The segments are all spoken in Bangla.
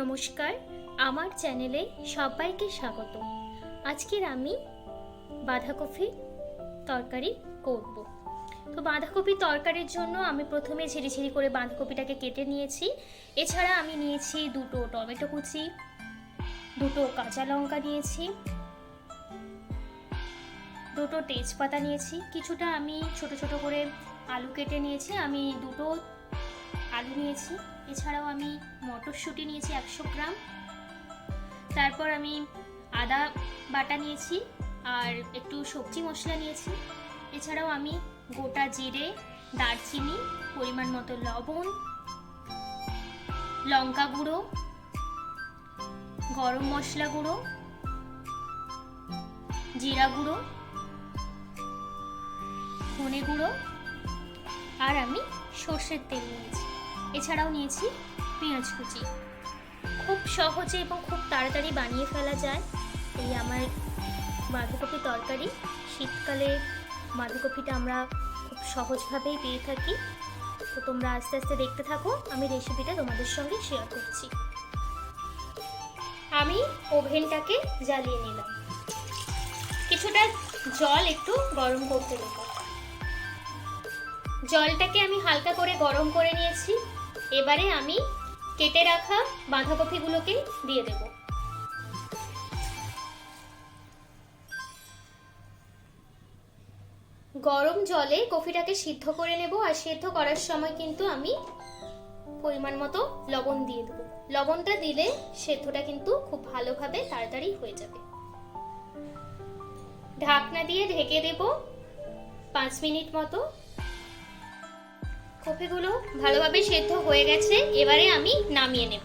নমস্কার, আমার চ্যানেলে সবাইকে স্বাগত। আজকের আমি বাঁধাকপি তরকারি করব। তো বাঁধাকপি তরকারির জন্য আমি প্রথমে ঝিরিঝিরি করে বাঁধাকপিটাকে কেটে নিয়েছি। এছাড়া আমি নিয়েছি দুটো টমেটো কুচি, দুটো কাঁচা লঙ্কা নিয়েছি, দুটো তেজপাতা নিয়েছি। কিছুটা আমি ছোট ছোট করে আলু কেটে নিয়েছি। আমি দুটো আলু নিয়েছি। এছাড়াও আমি মটরশুঁটি নিয়েছি একশো গ্রাম। তারপর আমি আদা বাটা নিয়েছি আর একটু সবজি মশলা নিয়েছি। এছাড়াও আমি গোটা জিরে, দারচিনি, পরিমাণ মতো লবণ, লঙ্কা গুঁড়ো, গরম মশলা গুঁড়ো, জিরা গুঁড়ো, ধনে গুঁড়ো আর আমি সর্ষের তেল নিয়েছি। এছাড়াও নিয়েছি পেঁয়াজ কুচি। খুব সহজে এবং খুব তাড়াতাড়ি বানিয়ে ফেলা যায় এই আমার বাঁধাকপি তরকারি। শীতকালে বাঁধাকপিটা আমরা খুব সহজভাবেই পেয়ে থাকি। তো তোমরা আস্তে আস্তে দেখতে থাকো, আমি রেসিপিটা তোমাদের সঙ্গে শেয়ার করছি। আমি ওভেনটাকে জ্বালিয়ে নিলাম। কিছুটা জল একটু গরম করতে দেবো। জলটাকে আমি হালকা করে গরম করে নিয়েছি। এবারে আমি কেটে রাখা বাঁধাকপিগুলোকে দিয়ে দেব। গরম জলে কফিটাকে সিদ্ধ করে নেব আর সিদ্ধ করার সময় কিন্তু আমি পরিমাণ মতো লবণ দিয়ে দেবো। লবণটা দিলে সেদ্ধটা কিন্তু খুব ভালোভাবে তাড়াতাড়ি হয়ে যাবে। ঢাকনা দিয়ে ঢেকে দেব পাঁচ মিনিট মতো। কপিগুলো ভালোভাবে সেদ্ধ হয়ে গেছে, এবারে আমি নামিয়ে নেব।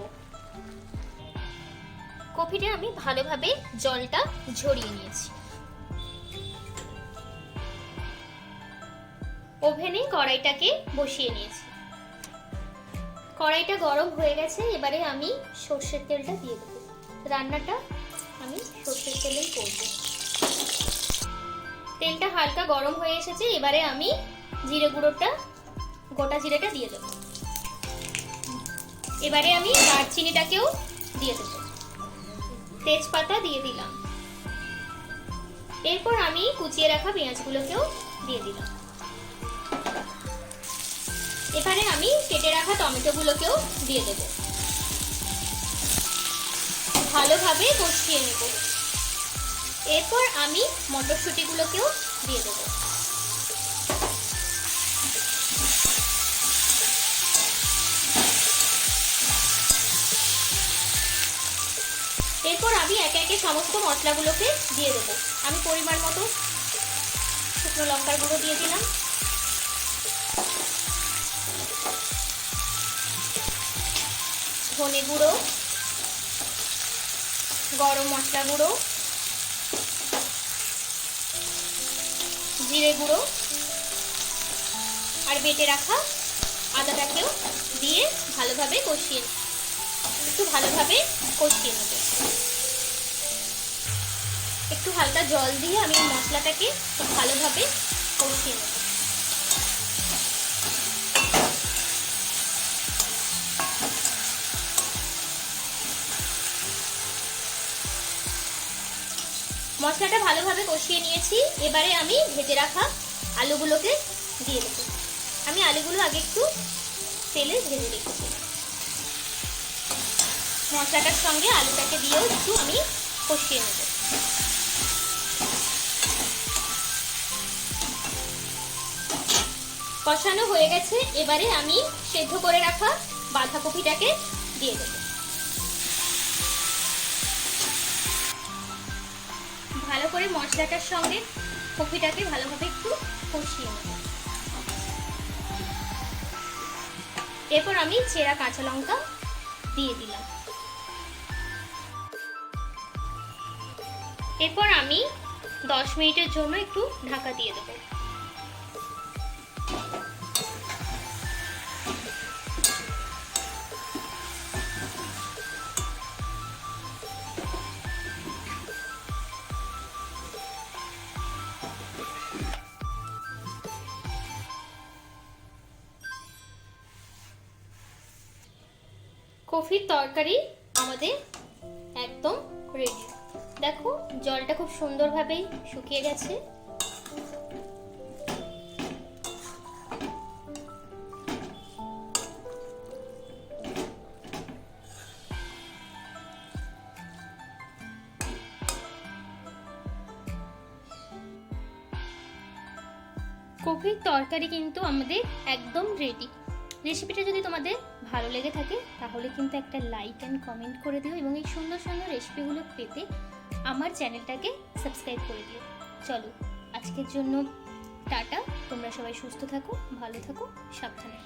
কপিটা আমি ভালোভাবে জলটা ঝরিয়ে নিয়েছি। ওভেনে কড়াইটাকে বসিয়ে নিয়েছি। কড়াইটা গরম হয়ে গেছে, এবারে আমি সর্ষের তেলটা দিয়ে দেবো। রান্নাটা আমি সর্ষের তেলেই করব। তেলটা হালকা গরম হয়ে এসেছে, এবারে আমি জিরে গুঁড়োটা গোটা জিরেটা দিয়ে দেবো। এবারে আমি দারচিনিটাকেও দিয়ে দেবো। তেজপাতা দিয়ে দিলাম। এরপর আমি কুচিয়ে রাখা পেঁয়াজগুলোকেও দিয়ে দিলাম। এবারে আমি কেটে রাখা টমেটোগুলোকেও দিয়ে দেবো। ভালোভাবে কষিয়ে নেব। এরপর আমি মটরশুঁটিগুলোকেও দিয়ে দেবো। এরপর আমি একে একে সমস্ত মশলাগুলোকে দিয়ে দেবো। আমি পরিমাণ মতো শুকনো লঙ্কার গুঁড়ো দিয়ে দিলাম। ধনে গুঁড়ো, গরম মশলা গুঁড়ো, জিরে গুঁড়ো, আর বেটে রাখা আদাটাকেও দিয়ে ভালোভাবে কষিয়ে একটু ভালোভাবে কষিয়ে নেব। একটু হালকা জল দিয়ে আমি মশলাটাকে খুব ভালোভাবে কষিয়ে নেব। মশলাটা ভালোভাবে কষিয়ে নিয়েছি। এবারে আমি ভেজে রাখা আলুগুলোকে দিয়ে দেবো। আমি আলুগুলো আগে একটু তেলে ভেজে রেখেছি। মশলাটার সঙ্গে আলুটাকে দিয়েও একটু আমি কষিয়ে নেব। কষানো হয়ে গেছে, এবারে আমি সেদ্ধ করে রাখা বাঁধাকপিটাকে দিয়ে দেব। ভালো করে মশলাটার সঙ্গে কপিটাকে ভালোভাবে একটু কষিয়ে নেব। এরপর আমি চেরা কাঁচা লঙ্কা দিয়ে দিলাম। এরপর আমি দশ মিনিটের জন্য একটু ঢাকা দিয়ে দেবো। কফির তরকারি আমাদের একদম রেডি দেখো, জলটা খুব সুন্দরভাবেই শুকিয়ে গেছে। কপির তরকারি কিন্তু আমাদের একদম রেডি রেসিপিটা যদি তোমাদের ভালো লেগে থাকে, তাহলে কিন্তু একটা লাইক অ্যান্ড কমেন্ট করে দিও এবং এই সুন্দর সুন্দর রেসিপিগুলো পেতে আমার চ্যানেলটাকে সাবস্ক্রাইব করে দিও চলো, আজকের জন্য টাটা তোমরা সবাই সুস্থ থাকো, ভালো থাকো, সাবধানে।